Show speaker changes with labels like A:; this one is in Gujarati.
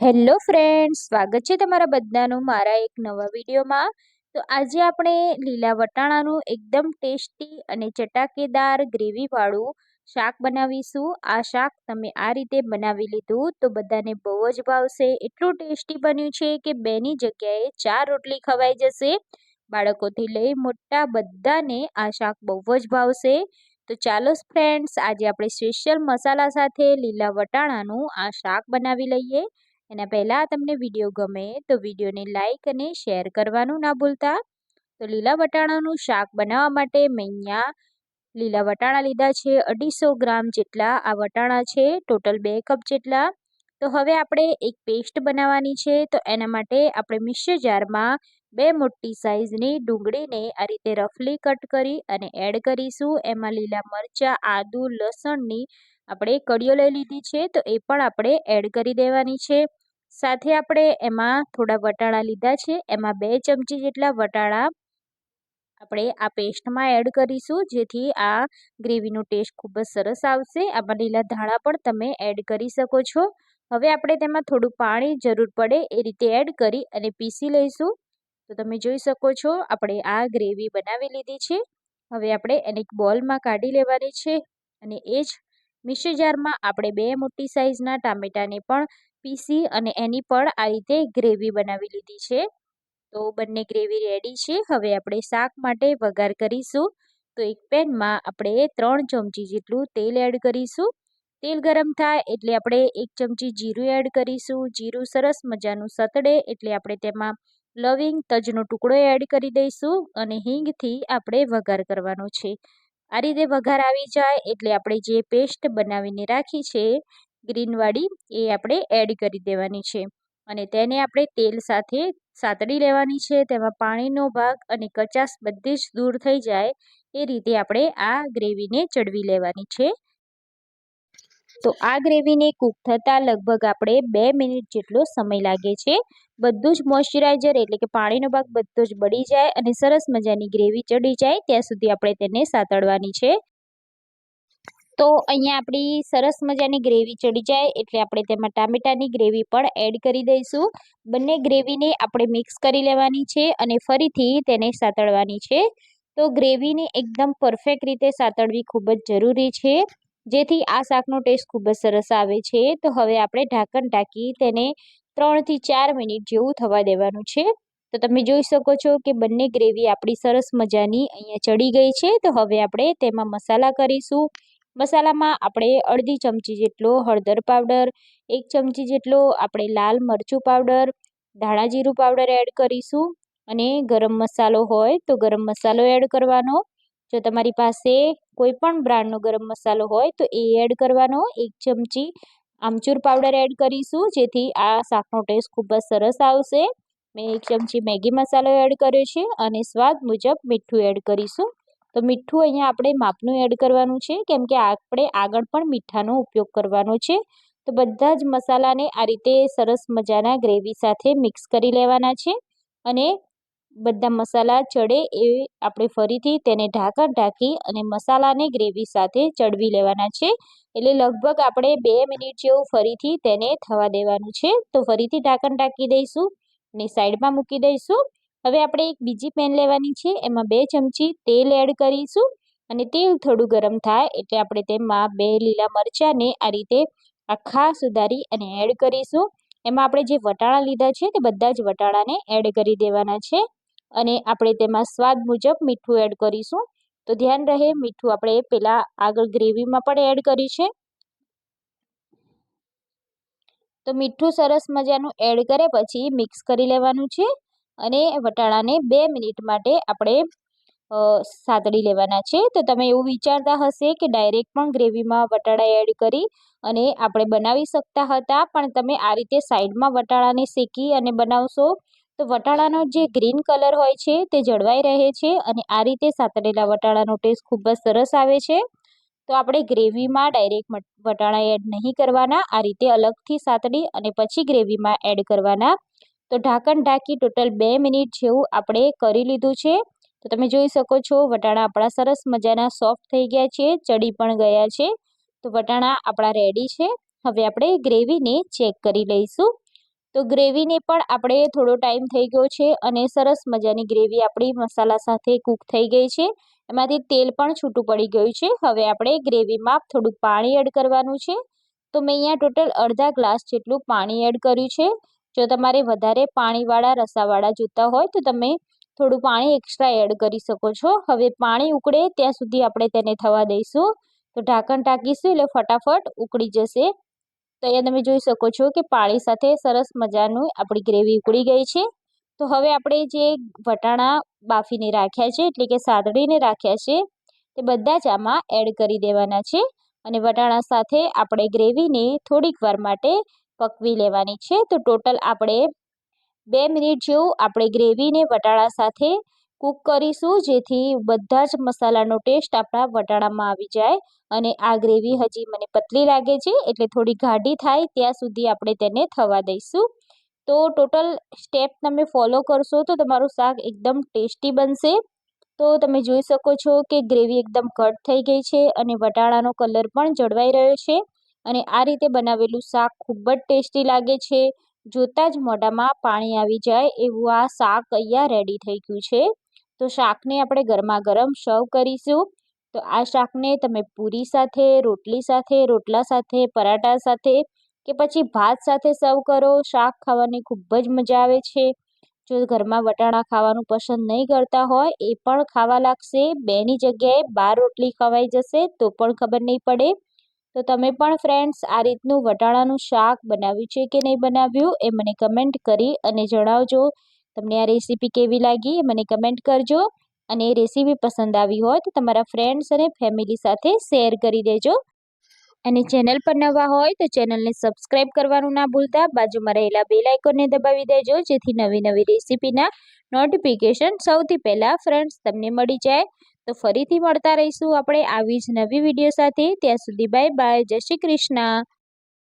A: હેલો ફ્રેન્ડ્સ, સ્વાગત છે તમારા બધાનું મારા એક નવા વિડીયોમાં. તો આજે આપણે લીલા વટાણાનું એકદમ ટેસ્ટી અને ચટાકેદાર ગ્રેવીવાળું શાક બનાવીશું. આ શાક તમે આ રીતે બનાવી લીધું તો બધાને બહુ જ ભાવશે. એટલું ટેસ્ટી બન્યું છે કે બેની જગ્યાએ ચાર રોટલી ખવાઈ જશે. બાળકોથી લઈ મોટા બધાને આ શાક બહુ જ ભાવશે. તો ચાલો ફ્રેન્ડ્સ, આજે આપણે સ્પેશિયલ મસાલા સાથે લીલા વટાણાનું આ શાક બનાવી લઈએ. એના પહેલાં તમને વીડિયો ગમે તો વિડીયોને લાઇક અને શેર કરવાનું ના ભૂલતા. તો લીલા વટાણાનું શાક બનાવવા માટે મેં અહીંયા લીલા વટાણા લીધા છે અઢીસો ગ્રામ જેટલા, આ વટાણા છે ટોટલ બે કપ જેટલા. તો હવે આપણે એક પેસ્ટ બનાવવાની છે તો એના માટે આપણે મિક્સર જારમાં બે મોટી સાઇઝની ડુંગળીને આ રીતે રફલી કટ કરી અને એડ કરીશું. એમાં લીલા મરચાં, આદુ, લસણની આપણે કડીઓ લઈ લીધી છે, તો એ પણ આપણે એડ કરી દેવાની છે. સાથે આપણે એમાં થોડા વટાણા લીધા છે. એમાં બે ચમચી જેટલા વટાણા આપણે આ પેસ્ટમાં એડ કરીશું, જેથી આ ગ્રેવીનો ટેસ્ટ ખૂબ જ સરસ આવશે. આમાં લીલા ધાણા પણ તમે એડ કરી શકો છો. હવે આપણે તેમાં થોડું પાણી જરૂર પડે એ રીતે એડ કરી અને પીસી લઈશું. તો તમે જોઈ શકો છો, આપણે આ ગ્રેવી બનાવી લીધી છે. હવે આપણે એને એક બોલમાં કાઢી લેવાની છે અને એ જ મિક્સર જારમાં આપણે બે મોટી સાઇઝના ટામેટાને પણ પીસી અને એની પણ આ રીતે ગ્રેવી બનાવી લીધી છે. તો બંને ગ્રેવી રેડી છે. હવે આપણે શાક માટે વઘાર કરીશું. તો એક પેનમાં આપણે ત્રણ ચમચી જેટલું તેલ એડ કરીશું. તેલ ગરમ થાય એટલે આપણે એક ચમચી જીરું એડ કરીશું. જીરું સરસ મજાનું સતડે એટલે આપણે તેમાં લવિંગ તજનો ટુકડો એડ કરી દઈશું અને હિંગથી આપણે વઘાર કરવાનો છે. આ રીતે વઘાર આવી જાય એટલે આપણે જે પેસ્ટ બનાવીને રાખી છે, ગ્રીનવાળી, એ આપણે એડ કરી દેવાની છે. અને તેને આપણે તેલ સાથે સાતડી લેવાની છે, તેમાં પાણીનો ભાગ અને કચાશ બધી જ દૂર થઈ જાય, એ રીતે આપણે આ ગ્રેવીને ચડવી લેવાની છે. તો આ ગ્રેવીને કૂક થતાં લગભગ આપણે બે મિનિટ જેટલો સમય લાગે છે. બધું જ મોઇશ્ચરાઇઝર એટલે કે પાણીનો ભાગ બધો જ બળી જાય અને સરસ મજાની ગ્રેવી ચડી જાય ત્યાં સુધી આપણે તેને સાતડવાની છે. તો અહીંયા આપણી સરસ મજાની ગ્રેવી ચડી જાય એટલે આપણે તેમાં ટામેટાની ગ્રેવી પણ એડ કરી દઈશું. બંને ગ્રેવીને આપણે મિક્સ કરી લેવાની છે અને ફરીથી તેને સાતળવાની છે. તો ગ્રેવીને એકદમ પરફેક્ટ રીતે સાતળવી ખૂબ જ જરૂરી છે. જેથી આ શાકનો ટેસ્ટ ખૂબ જ સરસ આવે છે. તો હવે આપણે ઢાંકણ ઢાંકી તેને ત્રણથી ચાર મિનિટ જેવું થવા દેવાનું છે. તો તમે જોઈ શકો છો કે બંને ગ્રેવી આપણી સરસ મજાની અહીંયા ચડી ગઈ છે. તો હવે આપણે તેમાં મસાલા કરીશું. મસાલામાં આપણે અડધી ચમચી જેટલો હળદર પાવડર, એક ચમચી જેટલો આપણે લાલ મરચું પાવડર, ધાણા જીરું પાવડર એડ કરીશું. અને ગરમ મસાલો હોય તો ગરમ મસાલો એડ કરવાનો. જો તમારી પાસે કોઈ પણ બ્રાન્ડનો ગરમ મસાલો હોય તો એ એડ કરવાનો. એક ચમચી આમચૂર પાવડર એડ કરીશું, જેથી આ શાકનો ટેસ્ટ ખૂબ જ સરસ આવશે. મેં એક ચમચી મેગી મસાલો એડ કર્યો છે અને સ્વાદ મુજબ મીઠું એડ કરીશું. તો મીઠું અહીંયા આપણે માપનું એડ કરવાનું છે, કેમ કે આપણે આગળ પણ મીઠાનો ઉપયોગ કરવાનો છે. તો બધા જ મસાલાને આ રીતે સરસ મજાના ગ્રેવી સાથે મિક્સ કરી લેવાના છે અને બધા મસાલા ચડે એ આપણે ફરીથી તેને ઢાંકણ ઢાંકી અને મસાલાને ગ્રેવી સાથે ચડવી લેવાના છે. એટલે લગભગ આપણે બે મિનિટ જેવું ફરીથી તેને થવા દેવાનું છે. તો ફરીથી ઢાંકણ ઢાંકી દઈશું અને સાઈડમાં મૂકી દઈશું. હવે આપણે એક બીજી પેન લેવાની છે. એમાં બે ચમચી તેલ એડ કરીશું અને તેલ થોડું ગરમ થાય એટલે આપણે તેમાં બે લીલા મરચાંને આ રીતે આખા સુધારી અને એડ કરીશું. એમાં આપણે જે વટાણા લીધા છે તે બધા જ વટાણાને એડ કરી દેવાના છે. અને આપણે તેમાં સ્વાદ મુજબ મીઠું એડ કરીશું. તો ધ્યાન રહે, મીઠું આપણે પહેલાં આગળ ગ્રેવીમાં પણ એડ કરી છે. તો મીઠું સરસ મજાનું એડ કરે પછી મિક્સ કરી લેવાનું છે અને વટાણાને બે મિનિટ માટે આપણે સાતડી લેવાના છે. તો તમે એવું વિચારતા હશે કે ડાયરેક્ટ પણ ગ્રેવીમાં વટાણા એડ કરી અને આપણે બનાવી શકતા હતા, પણ તમે આ રીતે સાઈડમાં વટાણાને શેકી અને બનાવશો તો વટાણાનો જે ગ્રીન કલર હોય છે તે જળવાઈ રહે છે અને આ રીતે સાતરેલા વટાણાનો ટેસ્ટ ખૂબ જ સરસ આવે છે. તો આપણે ગ્રેવીમાં ડાયરેક્ટ વટાણા એડ નહીં કરવાના, આ રીતે અલગથી સાતડી અને પછી ગ્રેવીમાં એડ કરવાના. તો ઢાંકણ ઢાંકી ટોટલ બે મિનિટ જેવું આપણે કરી લીધું છે. તો તમે જોઈ શકો છો વટાણા આપણા સરસ મજાના સોફ્ટ થઈ ગયા છે, ચડી પણ ગયા છે. તો વટાણા આપણા રેડી છે. હવે આપણે ગ્રેવીને ચેક કરી લઈશું. તો ગ્રેવીને પણ આપણે થોડો ટાઈમ થઈ ગયો છે અને સરસ મજાની ગ્રેવી આપણી મસાલા સાથે કૂક થઈ ગઈ છે. એમાંથી તેલ પણ છૂટું પડી ગયું છે. હવે આપણે ગ્રેવીમાં થોડુંક પાણી એડ કરવાનું છે. તો મેં અહીંયા ટોટલ અડધા ગ્લાસ જેટલું પાણી એડ કર્યું છે. જો તમારે વધારે પાણીવાળા, રસાવાળા જોતા હોય તો તમે થોડું પાણી એક્સ્ટ્રા એડ કરી શકો છો. હવે પાણી ઉકળે ત્યાં સુધી આપણે તેને થવા દઈશું. તો ઢાંકણ ટાંકીશું એટલે ફટાફટ ઉકળી જશે. તો અહીંયા તમે જોઈ શકો છો કે પાણી સાથે સરસ મજાનું આપણી ગ્રેવી ઉકળી ગઈ છે. તો હવે આપણે જે વટાણા બાફીને રાખ્યા છે, એટલે કે સાદડીને રાખ્યા છે, તે બધા જ આમાં એડ કરી દેવાના છે અને વટાણા સાથે આપણે ગ્રેવીને થોડીક વાર માટે પકવી લેવાની છે. તો ટોટલ આપણે બે મિનિટ જેવું આપણે ગ્રેવીને વટાણા સાથે કૂક કરીશું, જેથી બધા જ મસાલાનો ટેસ્ટ આપણા વટાણામાં આવી જાય અને આ ગ્રેવી હજી મને પતલી લાગે છે, એટલે થોડી ગાઢી થાય, ત્યાં સુધી આપણે તેને થવા દઈશું. તો ટોટલ સ્ટેપ તમે ફોલો કરશો તો તમારું શાક એકદમ ટેસ્ટી બનશે. તો તમે જોઈ શકો છો કે ગ્રેવી એકદમ ઘટ થઈ ગઈ છે અને વટાણાનો કલર પણ જળવાઈ રહ્યો છે. અને આ રીતે બનાવેલું શાક ખૂબ જ ટેસ્ટી લાગે છે. જોતાં જ મોઢામાં પાણી આવી જાય, એવું આ શાક અહીંયા રેડી થઈ ગયું છે. તો શાકને આપણે ગરમા ગરમ સર્વ કરીશું. તો આ શાકને તમે પૂરી સાથે, રોટલી સાથે, રોટલા સાથે, પરાઠા સાથે કે પછી ભાત સાથે સર્વ કરો. શાક ખાવાની ખૂબ જ મજા આવે છે. જો ઘરમાં વટાણા ખાવાનું પસંદ નહીં કરતા હોય, એ પણ ખાવા લાગશે. બેની જગ્યાએ બાર રોટલી ખવાઈ જશે, તો પણ ખબર નહીં પડે. તો તમે પણ ફ્રેન્ડ્સ, આ રીતનું વટાણાનું શાક બનાવ્યું છે કે નહીં બનાવ્યું, એ મને કમેન્ટ કરી અને જણાવજો. તમને આ રેસીપી કેવી લાગી મને કમેન્ટ કરજો. અને રેસીપી પસંદ આવી હોય તો તમારા ફ્રેન્ડ્સ અને ફેમિલી સાથે શેર કરી દેજો. અને ચેનલ પર નવા હોય તો ચેનલને સબસ્ક્રાઈબ કરવાનું ના ભૂલતા. બાજુમાં રહેલા બેલ આઇકોનને દબાવી દેજો, જેથી નવી નવી રેસીપીના નોટિફિકેશન સૌથી પહેલાં ફ્રેન્ડ્સ તમને મળી જાય. તો ફરીથી મળતા રહીશું આપણે આવી જ નવી વીડિયો સાથે. ત્યાં સુધી બાય બાય જય શ્રી કૃષ્ણ.